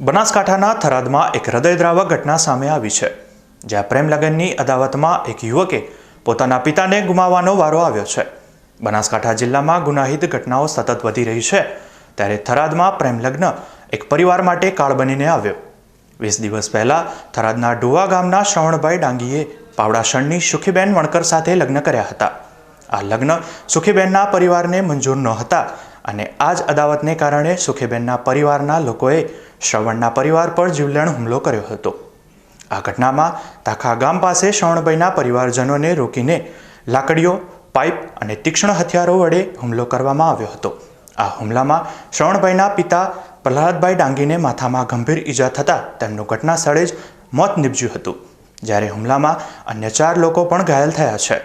બનાસકાંઠાના થરાદમાં એક હૃદયદ્રાવક ઘટના સામે આવી છે, જ્યાં પ્રેમ લગ્નની અદાવતમાં એક યુવકે પોતાના પિતાને ગુમાવવાનો વારો આવ્યો છે. બનાસકાંઠા જિલ્લામાં ગુનાહિત ઘટનાઓ સતત વધી રહી છે, ત્યારે થરાદમાં પ્રેમ લગ્ન એક પરિવાર માટે કાળ બનીને આવ્યો. વીસ દિવસ પહેલાં થરાદના ડુવા ગામના શ્રવણભાઈ ડાંગીએ પાવડાશણની સુખીબેન વણકર સાથે લગ્ન કર્યા હતા. આ લગ્ન સુખીબેનના પરિવારને મંજૂર ન હતા અને આ જ અદાવતને કારણે સુખીબેનના પરિવારના લોકોએ શ્રવણના પરિવાર પર જીવલેણ હુમલો કર્યો હતો. આ ઘટનામાં તાખા ગામ પાસે શ્રવણભાઈના પરિવારજનોને રોકીને લાકડીઓ, પાઇપ અને તીક્ષ્ણ હથિયારો વડે હુમલો કરવામાં આવ્યો હતો. આ હુમલામાં શ્રવણભાઈના પિતા પ્રહલાદભાઈ ડાંગીને માથામાં ગંભીર ઈજા થતાં તેમનું ઘટના સ્થળે જ મોત નીપજ્યું હતું. જ્યારે હુમલામાં અન્ય ચાર લોકો પણ ઘાયલ થયા છે.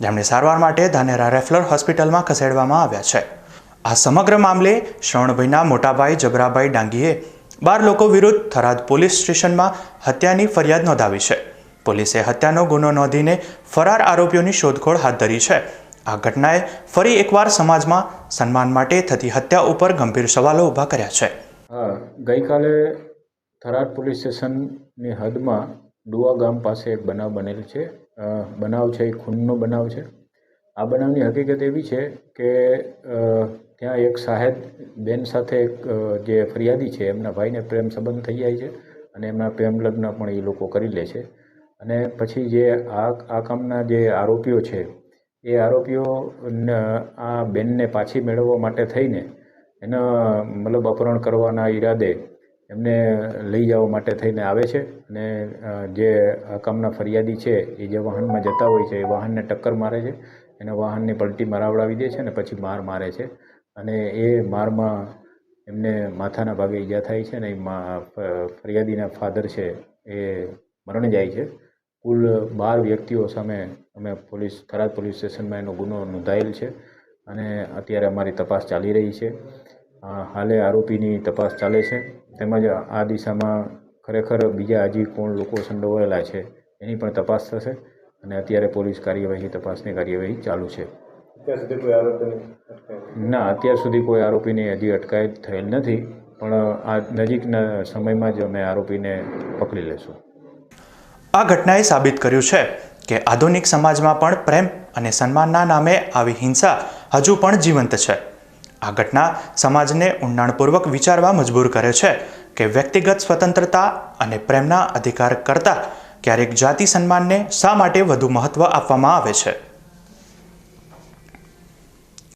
જેમને સારવાર માટે ધાનેરા રેફલર હોસ્પિટલમાં ખસેડવામાં આવ્યા છે. આ સમગ્ર મામલે શ્રવણભાઈના મોટાભાઈ જબરાભાઈ ડાંગીએ બાર લોકો વિરુદ્ધ થરાદ પોલીસ સ્ટેશનમાં હત્યાની ફરિયાદ નોંધાવી છે. પોલીસે હત્યાનો ગુનો નોંધીને ફરાર આરોપીઓની શોધખોળ હાથ ધરી છે. આ ઘટનાએ ફરી એકવાર સમાજમાં સન્માન માટે થતી હત્યા ઉપર ગંભીર સવાલો ઊભા કર્યા છે. ગઈકાલે થરાદ પોલીસ સ્ટેશનની હદમાં ડુવા ગામ પાસે એક બનાવ બનેલ છે. બનાવ છે, એ ખૂનનો બનાવ છે. આ બનાવની હકીકત એવી છે કે ત્યાં એક સાહેબ બેન સાથે એક જે ફરિયાદી છે, એમના ભાઈને પ્રેમ સંબંધ થઈ જાય છે અને એમના પ્રેમ લગ્ન પણ એ લોકો કરી લે છે. અને પછી જે આ આ કામના જે આરોપીઓ છે, એ આરોપીઓ આ બેનને પાછી મેળવવા માટે થઈને એના, મતલબ અપહરણ કરવાના ઈરાદે એમને લઈ જવા માટે થઈને આવે છે. અને જે આ કામના ફરિયાદી છે, એ જે વાહનમાં જતા હોય છે, એ વાહનને ટક્કર મારે છે. એને વાહનની પલટી મરાવડાવી દે છે અને પછી માર મારે છે. અને એ મારમાં એમને માથાના ભાગે ઈજા થાય છે અને ફરિયાદીના ફાધર છે, એ મરણ જાય છે. કુલ બાર વ્યક્તિઓ સામે અમે પોલીસ, થરાદ પોલીસ સ્ટેશનમાં એનો ગુનો નોંધાયેલ છે અને અત્યારે અમારી તપાસ ચાલી રહી છે. હાલે આરોપીની તપાસ ચાલે છે. તેમજ આ દિશામાં ખરેખર બીજા હજી કોણ લોકો સંડોવાયેલા છે એની પણ તપાસ થશે અને અત્યારે પોલીસ કાર્યવાહી, તપાસની કાર્યવાહી ચાલુ છે. અત્યાર સુધી કોઈ આરોપીની ના અત્યાર સુધી કોઈ આરોપીની હજી અટકાયત થયેલ નથી પણ આ નજીકના સમયમાં જ અમે આરોપીને પકડી લેશું. આ ઘટનાએ સાબિત કર્યું છે કે આધુનિક સમાજમાં પણ પ્રેમ અને સન્માનના નામે આવી હિંસા હજુ પણ જીવંત છે. આ ઘટના સમાજને ઊંડાણપૂર્વક વિચારવા મજબૂર કરે છે કે વ્યક્તિગત સ્વતંત્રતા અને પ્રેમના અધિકાર કરતાં ક્યારેક જાતિ સન્માનને શા માટે વધુ મહત્ત્વ આપવામાં આવે છે?